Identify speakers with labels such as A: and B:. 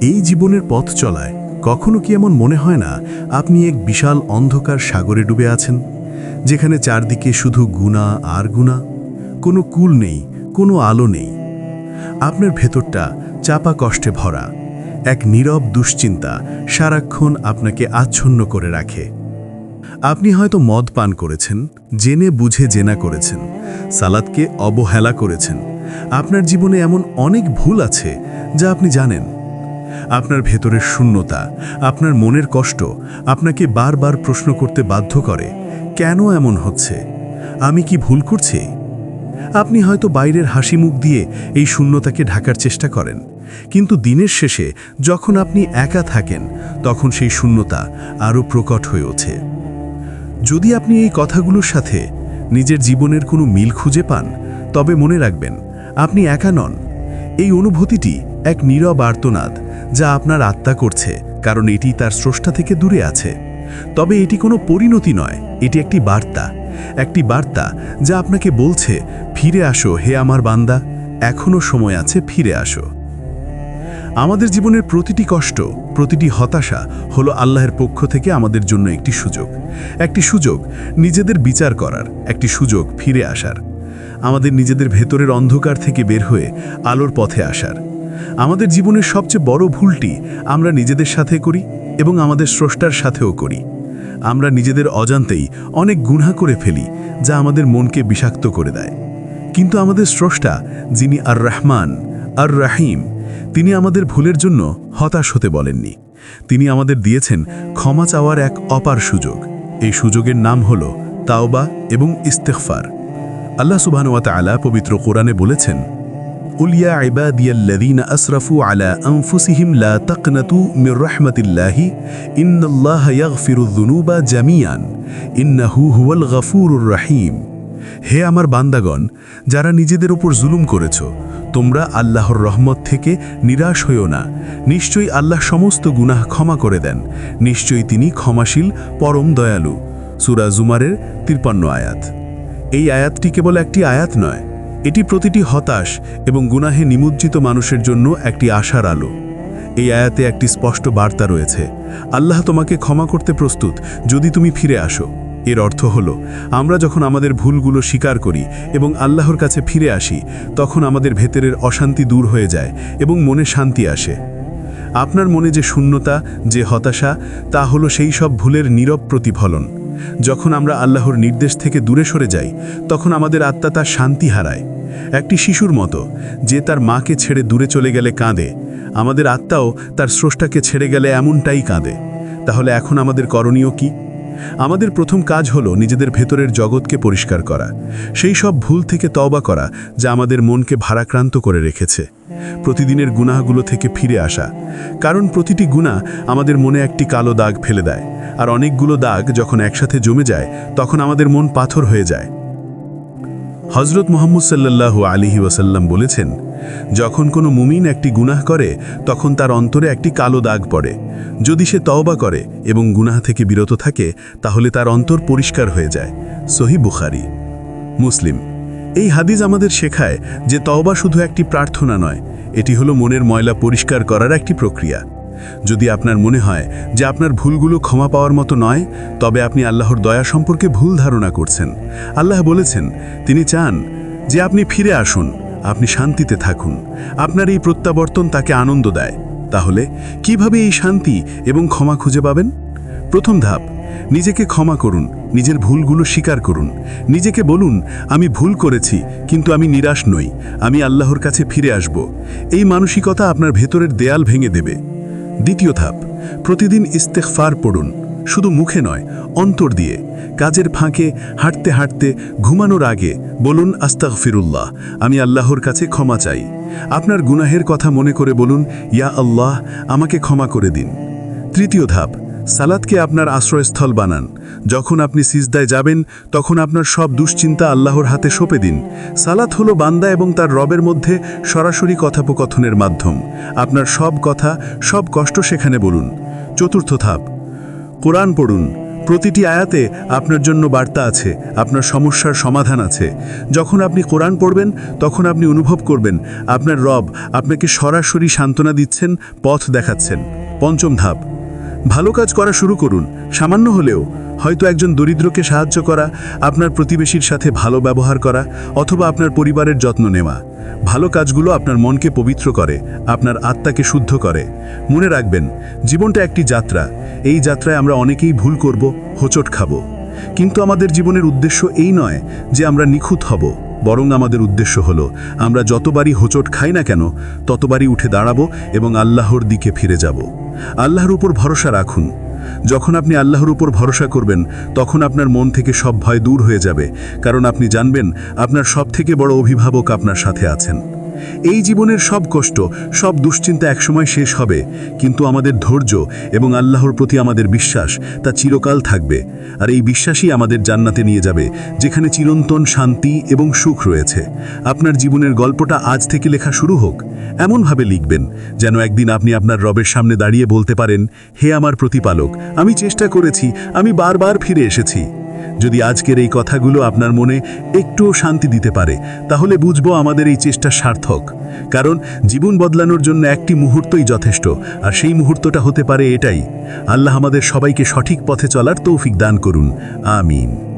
A: এই জীবনের পথ চলায় কখনো কি এমন মনে হয় না আপনি এক বিশাল অন্ধকার সাগরে ডুবে আছেন? যেখানে চারদিকে শুধু গুণা আর গুণা, কোনো কুল নেই, কোনো আলো নেই। আপনার ভেতরটা চাপা কষ্টে ভরা, এক নীরব দুশ্চিন্তা সারাক্ষণ আপনাকে আচ্ছন্ন করে রাখে। আপনি হয়তো মদ পান করেছেন, জেনে বুঝে জেনা করেছেন, সালাদকে অবহেলা করেছেন। আপনার জীবনে এমন অনেক ভুল আছে যা আপনি জানেন। আপনার ভেতরের শূন্যতা, আপনার মনের কষ্ট আপনাকে বারবার প্রশ্ন করতে বাধ্য করে, কেন এমন হচ্ছে? আমি কি ভুল করছি? আপনি হয়তো বাইরের হাসি মুখ দিয়ে এই শূন্যতাকে ঢাকার চেষ্টা করেন, কিন্তু দিনের শেষে যখন আপনি একা থাকেন, তখন সেই শূন্যতা আরও প্রকট হয়ে ওঠে। যদি আপনি এই কথাগুলোর সাথে নিজের জীবনের কোনো মিল খুঁজে পান, তবে মনে রাখবেন, আপনি একা নন। এই অনুভূতিটি এক নীরব আর্তনাদ যা আপনার আত্মা করছে, কারণ এটি তার স্রষ্টা থেকে দূরে আছে। তবে এটি কোনো পরিণতি নয়, এটি একটি বার্তা। একটি বার্তা যা আপনাকে বলছে, ফিরে আসো হে আমার বান্দা এখনও সময় আছে, ফিরে আসো। আমাদের জীবনের প্রতিটি কষ্ট, প্রতিটি হতাশা হলো আল্লাহর পক্ষ থেকে আমাদের জন্য একটি সুযোগ। একটি সুযোগ নিজেদের বিচার করার, একটি সুযোগ ফিরে আসার। আমাদের নিজেদের ভেতরের অন্ধকার থেকে বের হয়ে আলোর পথে আসার। আমাদের জীবনের সবচেয়ে বড় ভুলটি আমরা নিজেদের সাথে করি এবং আমাদের স্রষ্টার সাথেও করি। আমরা নিজেদের অজান্তেই অনেক গুণা করে ফেলি যা আমাদের মনকে বিষাক্ত করে দেয়। কিন্তু আমাদের স্রষ্টা, যিনি আর রহমান আর রাহিম তিনি আমাদের ভুলের জন্য হতাশ হতে বলেননি। তিনি আমাদের দিয়েছেন ক্ষমা চাওয়ার এক অপার সুযোগ। এই সুযোগের নাম হল তাওবা এবং ইস্তেকফার আল্লাহ সুবহানুয়া আলা পবিত্র কোরআনে বলেছেন উলিয়া ইবাদিয়াল্লাযীনা আসরাফু আলা আনফুসিহিম লা তাকনাতু মির রাহমাতিল্লাহি ইন্নাল্লাহা ইয়াগফিরুয যুনুবা জামিয়ান ইন্নাহু হুয়াল গফুরুর রহিম হে আমার বান্দাগণ, যারা নিজেদের উপর জুলুম করেছ, তোমরা আল্লাহর রহমত থেকে নিরাশ হইও না। নিশ্চয়ই আল্লাহ সমস্ত গুনাহ ক্ষমা করে দেন। নিশ্চয়ই তিনি ক্ষমাশীল, পরম দয়ালু। সুরা জুমারের তিরপান্ন আয়াত। এই আয়াতটি কেবল একটি আয়াত নয় এটি প্রতিটি হতাশ এবং গুনাহে নিমজ্জিত মানুষের জন্য একটি আশার আলো। এই আয়াতে একটি স্পষ্ট বার্তা রয়েছে। আল্লাহ তোমাকে ক্ষমা করতে প্রস্তুত, যদি তুমি ফিরে আসো। এর অর্থ হল, আমরা যখন আমাদের ভুলগুলো স্বীকার করি এবং আল্লাহর কাছে ফিরে আসি, তখন আমাদের ভেতরের অশান্তি দূর হয়ে যায় এবং মনে শান্তি আসে। আপনার মনে যে শূন্যতা, যে হতাশা, তা হলো সেই সব ভুলের নীরব প্রতিফলন। যখন আমরা আল্লাহর নির্দেশ থেকে দূরে সরে যাই, তখন আমাদের আত্মা তার শান্তি হারায়। একটি শিশুর মতো, যে তার মাকে ছেড়ে দূরে চলে গেলে কাঁদে। আমাদের আত্মাও তার স্রষ্টাকে ছেড়ে গেলে এমনটাই কাঁদে। তাহলে এখন আমাদের করণীয় কি? আমাদের প্রথম কাজ হলো নিজেদের ভেতরের জগৎকে পরিষ্কার করা। সেই সব ভুল থেকে তওবা করা, যা আমাদের মনকে ভারাক্রান্ত করে রেখেছে। প্রতিদিনের গুনাহগুলো থেকে ফিরে আসা। কারণ প্রতিটি গুনাহ আমাদের মনে একটি কালো দাগ ফেলে দেয়। আর অনেকগুলো দাগ যখন একসাথে জমে যায়, তখন আমাদের মন পাথর হয়ে যায়। হজরত মোহাম্মদ সাল্লাল্লাহু আলিহি ওয়াসাল্লাম বলেছেন, যখন কোনো মুমিন একটি গুনাহ করে, তখন তার অন্তরে একটি কালো দাগ পড়ে। যদি সে তওবা করে এবং গুনাহ থেকে বিরত থাকে, তাহলে তার অন্তর পরিষ্কার হয়ে যায়। সহি বুখারি। মুসলিম, এই হাদিস আমাদের শেখায় যে তওবা শুধু একটি প্রার্থনা নয়, এটি হলো মনের ময়লা পরিষ্কার করার একটি প্রক্রিয়া। যদি আপনার মনে হয় যে আপনার ভুলগুলো ক্ষমা পাওয়ার মতো নয়, তবে আপনি আল্লাহর দয়া সম্পর্কে ভুল ধারণা করছেন। আল্লাহ বলেছেন, তিনি চান যে আপনি ফিরে আসুন, আপনি শান্তিতে থাকুন। আপনার এই প্রত্যাবর্তন তাকে আনন্দ দেয়। তাহলে কীভাবে এই শান্তি এবং ক্ষমা খুঁজে পাবেন? প্রথম ধাপ, নিজেকে ক্ষমা করুন, নিজের ভুলগুলো স্বীকার করুন। নিজেকে বলুন, আমি ভুল করেছি, কিন্তু আমি নিরাশ নই, আমি আল্লাহর কাছে ফিরে আসব। এই মানসিকতা আপনার ভেতরের দেয়াল ভেঙে দেবে। দ্বিতীয় ধাপ, প্রতিদিন ইস্তেকফার পড়ুন, শুধু মুখে নয়, অন্তর দিয়ে। কাজের ফাঁকে হাঁটতে হাঁটতে ঘুমানোর আগে বলুন আস্তাক ফিরুল্লাহ আমি আল্লাহর কাছে ক্ষমা চাই। আপনার গুনাহের কথা মনে করে বলুন, ইয়া আল্লাহ, আমাকে ক্ষমা করে দিন। তৃতীয় ধাপ সালাদকে আপনার আশ্রয়স্থল বানান। যখন আপনি সিজদায় যাবেন, তখন আপনার সব দুশ্চিন্তা আল্লাহর হাতে সঁপে দিন। সালাত হলো বান্দা এবং তার রবের মধ্যে সরাসরি কথোপকথনের মাধ্যম। আপনার সব কথা, সব কষ্ট সেখানে বলুন। চতুর্থ ধাপ, কোরআন পড়ুন। প্রতিটি আয়াতে আপনার জন্য বার্তা আছে, আপনার সমস্যার সমাধান আছে। যখন আপনি কোরআন পড়বেন, তখন আপনি অনুভব করবেন, আপনার রব আপনাকে সরাসরি সান্ত্বনা দিচ্ছেন, পথ দেখাচ্ছেন। পঞ্চম ধাপ ভালো কাজ করা শুরু করুন। সামান্য হলেও হয়তো একজন দরিদ্রকে সাহায্য করা, আপনার প্রতিবেশীর সাথে ভালো ব্যবহার করা, অথবা আপনার পরিবারের যত্ন নেওয়া। ভালো কাজগুলো আপনার মনকে পবিত্র করে, আপনার আত্মাকে শুদ্ধ করে। মনে রাখবেন, জীবনটা একটি যাত্রা। এই যাত্রায় আমরা অনেকেই ভুল করব, হোঁচট খাব। কিন্তু আমাদের জীবনের উদ্দেশ্য এই নয় যে আমরা নিখুঁত হব। বরং আমাদের উদ্দেশ্য হল, আমরা যতবারই হোঁচট খাই না কেন, ততবারই উঠে দাঁড়াবো এবং আল্লাহর দিকে ফিরে যাব। আল্লাহর উপর ভরসা রাখুন। যখন আপনি আল্লাহর উপর ভরসা করবেন, তখন আপনার মন থেকে সব ভয় দূর হয়ে যাবে, কারণ আপনি জানবেন, আপনার সবথেকে বড় অভিভাবক আপনার সাথে আছেন। এই জীবনের সব কষ্ট, সব দুশ্চিন্তা একসময় শেষ হবে। কিন্তু আমাদের ধৈর্য এবং আল্লাহর প্রতি আমাদের বিশ্বাস, তা চিরকাল থাকবে। আর এই বিশ্বাসই আমাদের জান্নাতে নিয়ে যাবে, যেখানে চিরন্তন শান্তি এবং সুখ রয়েছে। আপনার জীবনের গল্পটা আজ থেকে লেখা শুরু হোক। এমনভাবে লিখবেন, যেন একদিন আপনি আপনার রবের সামনে দাঁড়িয়ে বলতে পারেন, হে আমার প্রতিপালক, আমি চেষ্টা করেছি, আমি বারবার ফিরে এসেছি। যদি আজকের এই কথাগুলো আপনার মনে একটুও শান্তি দিতে পারে, তাহলে বুঝব আমাদের এই চেষ্টা সার্থক। কারণ জীবন বদলানোর জন্য একটি মুহূর্তই যথেষ্ট, আর সেই মুহূর্তটা হতে পারে এটাই। আল্লাহ আমাদের সবাইকে সঠিক পথে চলার তৌফিক দান করুন। আমিন।